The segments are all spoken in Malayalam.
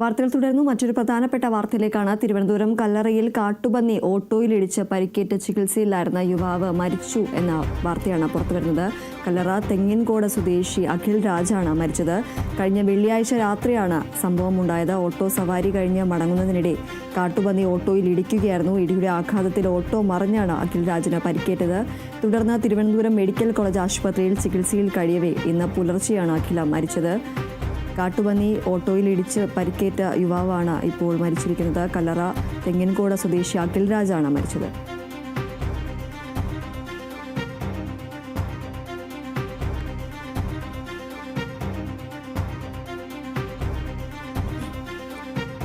വാർത്തകൾ തുടർന്നു മറ്റൊരു പ്രധാനപ്പെട്ട വാർത്തയിലേക്കാണ് തിരുവനന്തപുരം കല്ലറയിൽ കാട്ടുപന്നി ഓട്ടോയിലിടിച്ച് പരിക്കേറ്റ് ചികിത്സയിലായിരുന്ന യുവാവ് മരിച്ചു എന്ന വാർത്തയാണ് പുറത്തുവരുന്നത് കല്ലറ തെങ്ങിൻകോട് സ്വദേശി അഖിൽ രാജാണ് മരിച്ചത്. കഴിഞ്ഞ വെള്ളിയാഴ്ച രാത്രിയാണ് സംഭവം ഉണ്ടായത് ഓട്ടോ സവാരി കഴിഞ്ഞ് മടങ്ങുന്നതിനിടെ കാട്ടുപന്നി ഓട്ടോയിൽ ഇടിക്കുകയായിരുന്നു ഇടിയുടെ ആഘാതത്തിൽ ഓട്ടോ മറിഞ്ഞാണ് അഖിൽ രാജിന് പരിക്കേറ്റത്. തുടർന്ന് തിരുവനന്തപുരം മെഡിക്കൽ കോളേജ് ആശുപത്രിയിൽ ചികിത്സയിൽ കഴിയവേ ഇന്ന് പുലർച്ചെയാണ് അഖില മരിച്ചത്. കാട്ടുപന്നി ഓട്ടോയിൽ ഇടിച്ച് പരിക്കേറ്റ യുവാവാണ് ഇപ്പോൾ മരിച്ചിരിക്കുന്നത്. കല്ലറ തെങ്ങിൻകോട് സ്വദേശി അഖിൽ രാജാണ് മരിച്ചത്.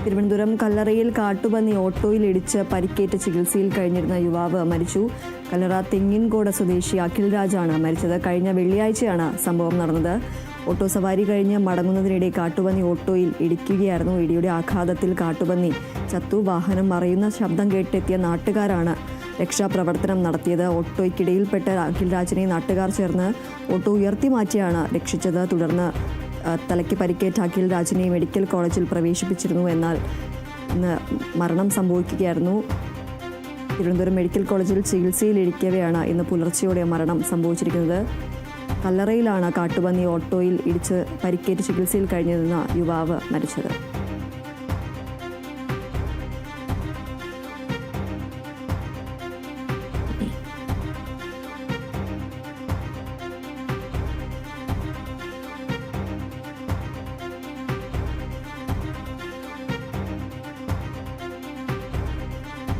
തിരുവനന്തപുരം കല്ലറയിൽ കാട്ടുപന്നി ഓട്ടോയിൽ ഇടിച്ച് പരിക്കേറ്റ് ചികിത്സയിൽ കഴിഞ്ഞിരുന്ന യുവാവ് മരിച്ചു. കല്ലറ തെങ്ങിൻകോട് സ്വദേശി അഖിൽ രാജാണ് മരിച്ചത്. കഴിഞ്ഞ വെള്ളിയാഴ്ചയാണ് സംഭവം നടന്നത്. ഓട്ടോ സവാരി കഴിഞ്ഞ് മടങ്ങുന്നതിനിടെ കാട്ടുപന്നി ഓട്ടോയിൽ ഇടിക്കുകയായിരുന്നു. ഇടിയുടെ ആഘാതത്തിൽ കാട്ടുപന്നി ചത്തു. വാഹനം മറയുന്ന ശബ്ദം കേട്ടെത്തിയ നാട്ടുകാരാണ് രക്ഷാപ്രവർത്തനം നടത്തിയത്. ഓട്ടോയ്ക്കിടയിൽപ്പെട്ട അഖിൽ രാജിനെ നാട്ടുകാർ ചേർന്ന് ഓട്ടോ ഉയർത്തി മാറ്റിയാണ് രക്ഷിച്ചത്. തുടർന്ന് തലയ്ക്ക് പരിക്കേറ്റ അഖിൽ രാജിനെ മെഡിക്കൽ കോളേജിൽ പ്രവേശിപ്പിച്ചിരുന്നു. എന്നാൽ മരണം സംഭവിക്കുകയായിരുന്നു. തിരുവനന്തപുരം മെഡിക്കൽ കോളേജിൽ ചികിത്സയിലിരിക്കവെയാണ് ഇന്ന് പുലർച്ചെയോടെ മരണം സംഭവിച്ചിരിക്കുന്നത്. കല്ലറയിലാണ് കാട്ടുപന്നി ഓട്ടോയിൽ ഇടിച്ച് പരിക്കേറ്റ് ചികിത്സയിൽ കഴിഞ്ഞിരുന്ന യുവാവ് മരിച്ചത്.